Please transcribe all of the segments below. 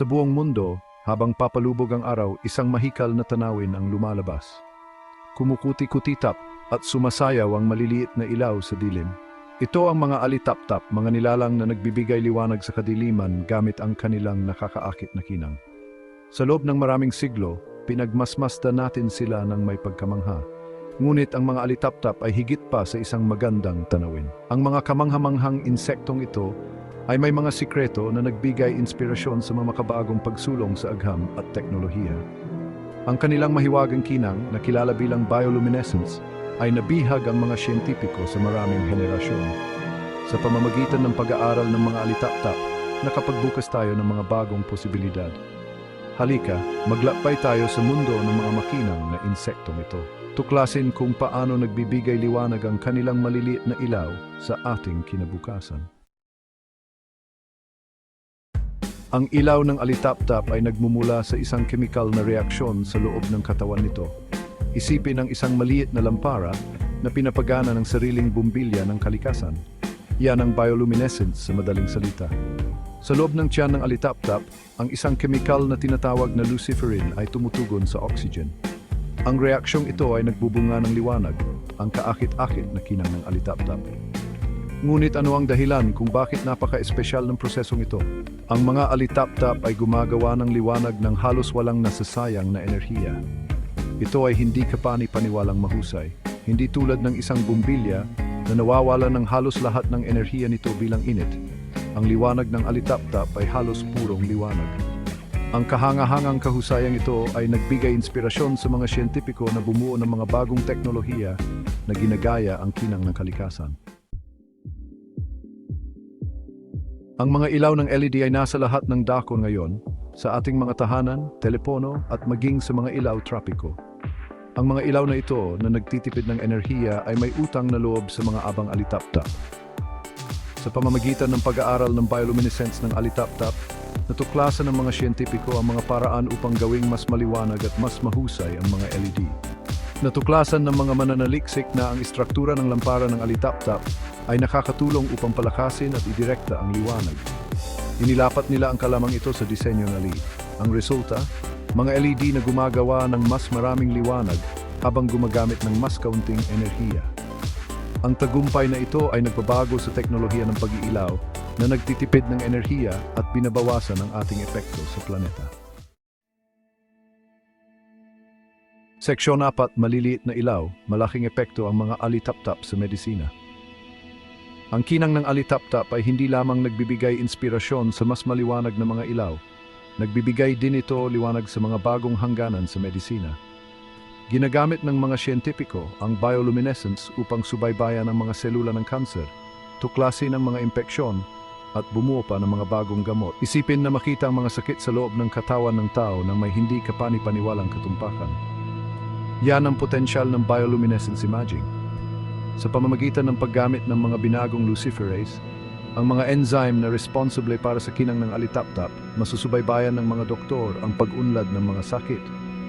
Sa buong mundo, habang papalubog ang araw, isang mahikal na tanawin ang lumalabas. Kumukuti-kutitap at sumasayaw ang maliliit na ilaw sa dilim. Ito ang mga alitap-tap, mga nilalang na nagbibigay liwanag sa kadiliman gamit ang kanilang nakakaakit na kinang. Sa loob ng maraming siglo, pinagmasmasdan natin sila ng may pagkamangha. Ngunit ang mga alitap-tap ay higit pa sa isang magandang tanawin. Ang mga kamanghamanghang insektong ito ay may mga sikreto na nagbigay inspirasyon sa mga makabagong pagsulong sa agham at teknolohiya. Ang kanilang mahiwagang kinang na kilala bilang bioluminescence ay nabihag ang mga siyentipiko sa maraming henerasyon. Sa pamamagitan ng pag-aaral ng mga alitap-tap, nakapagbukas tayo ng mga bagong posibilidad. Halika, maglakbay tayo sa mundo ng mga makinang na insektong ito. Tuklasin kung paano nagbibigay liwanag ang kanilang maliliit na ilaw sa ating kinabukasan. Ang ilaw ng alitap-tap ay nagmumula sa isang kemikal na reaksyon sa loob ng katawan nito. Isipin ang isang maliit na lampara na pinapagana ng sariling bumbilya ng kalikasan. Yan ang bioluminescence sa madaling salita. Sa loob ng tiyan ng alitap-tap, ang isang kemikal na tinatawag na luciferin ay tumutugon sa oxygen. Ang reaksyong ito ay nagbubunga ng liwanag, ang kaakit-akit na kinang ng alitap-tap. Ngunit ano ang dahilan kung bakit napaka-espesyal ng prosesong ito? Ang mga alitap-tap ay gumagawa ng liwanag ng halos walang nasasayang na enerhiya. Ito ay hindi kapani-paniwalang mahusay, hindi tulad ng isang bumbilya na nawawala ng halos lahat ng enerhiya nito bilang init. Ang liwanag ng alitap-tap ay halos purong liwanag. Ang kahangahangang kahusayang ito ay nagbigay inspirasyon sa mga siyentipiko na bumuo ng mga bagong teknolohiya na ginagaya ang kinang ng kalikasan. Ang mga ilaw ng LED ay nasa lahat ng dako ngayon, sa ating mga tahanan, telepono at maging sa mga ilaw trapiko. Ang mga ilaw na ito na nagtitipid ng enerhiya ay may utang na loob sa mga abang alitaptap. Sa pamamagitan ng pag-aaral ng bioluminescence ng alitaptap, natuklasan ng mga siyentipiko ang mga paraan upang gawing mas maliwanag at mas mahusay ang mga LED. Natuklasan ng mga mananaliksik na ang istruktura ng lampara ng alitaptap ay nakakatulong upang palakasin at idirekta ang liwanag. Inilapat nila ang kalamang ito sa disenyo na lead. Ang resulta, mga LED na gumagawa ng mas maraming liwanag habang gumagamit ng mas kaunting enerhiya. Ang tagumpay na ito ay nagbabago sa teknolohiya ng pag-iilaw na nagtitipid ng enerhiya at binabawasan ang ating epekto sa planeta. Seksyon 4, maliliit na ilaw, malaking epekto ang mga alitap-tap sa medisina. Ang kinang ng alitap-tap ay hindi lamang nagbibigay inspirasyon sa mas maliwanag na mga ilaw, nagbibigay din ito liwanag sa mga bagong hangganan sa medisina. Ginagamit ng mga siyentipiko ang bioluminescence upang subaybayan ang mga selula ng kanser, tuklasin ang mga impeksyon, at bumuo pa ng mga bagong gamot. Isipin na makita ang mga sakit sa loob ng katawan ng tao nang may hindi kapani-paniwalang katumpakan. Yan ang potensyal ng bioluminescence imaging. Sa pamamagitan ng paggamit ng mga binagong luciferase, ang mga enzyme na responsible para sa kinang ng alitaptap, masusubaybayan ng mga doktor ang pag-unlad ng mga sakit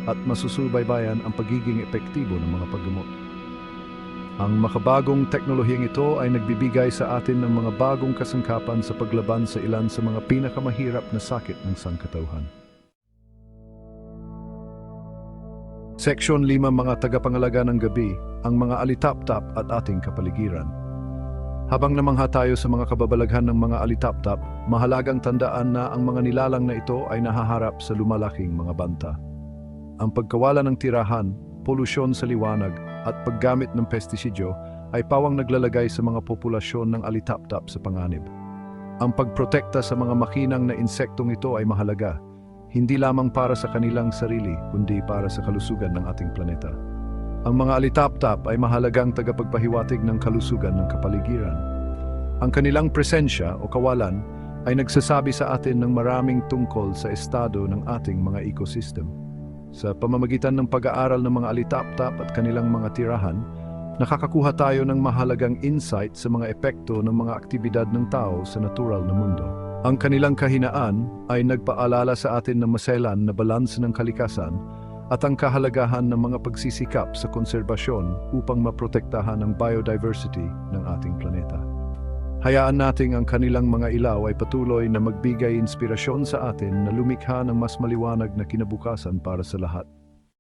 at masusubaybayan ang pagiging epektibo ng mga paggamot. Ang makabagong teknolohiyang ito ay nagbibigay sa atin ng mga bagong kasangkapan sa paglaban sa ilan sa mga pinakamahirap na sakit ng sangkatauhan. Seksyon 5 Mga tagapangalaga ng gabi, ang mga alitap-tap at ating kapaligiran. Habang namangha tayo sa mga kababalaghan ng mga alitap-tap, mahalagang tandaan na ang mga nilalang na ito ay nahaharap sa lumalaking mga banta. Ang pagkawala ng tirahan, polusyon sa liwanag, at paggamit ng pestisidyo ay pawang naglalagay sa mga populasyon ng alitap-tap sa panganib. Ang pagprotekta sa mga makinang na insektong ito ay mahalaga, hindi lamang para sa kanilang sarili, kundi para sa kalusugan ng ating planeta. Ang mga alitap-tap ay mahalagang tagapagpahiwatig ng kalusugan ng kapaligiran. Ang kanilang presensya o kawalan ay nagsasabi sa atin ng maraming tungkol sa estado ng ating mga ecosystem. Sa pamamagitan ng pag-aaral ng mga alitap-tap at kanilang mga tirahan, nakakakuha tayo ng mahalagang insight sa mga epekto ng mga aktibidad ng tao sa natural na mundo. Ang kanilang kahinaan ay nagpaalala sa atin ng maselan na balanse ng kalikasan at ang kahalagahan ng mga pagsisikap sa konserbasyon upang maprotektahan ang biodiversity ng ating planeta. Hayaan nating ang kanilang mga ilaw ay patuloy na magbigay inspirasyon sa atin na lumikha ng mas maliwanag na kinabukasan para sa lahat.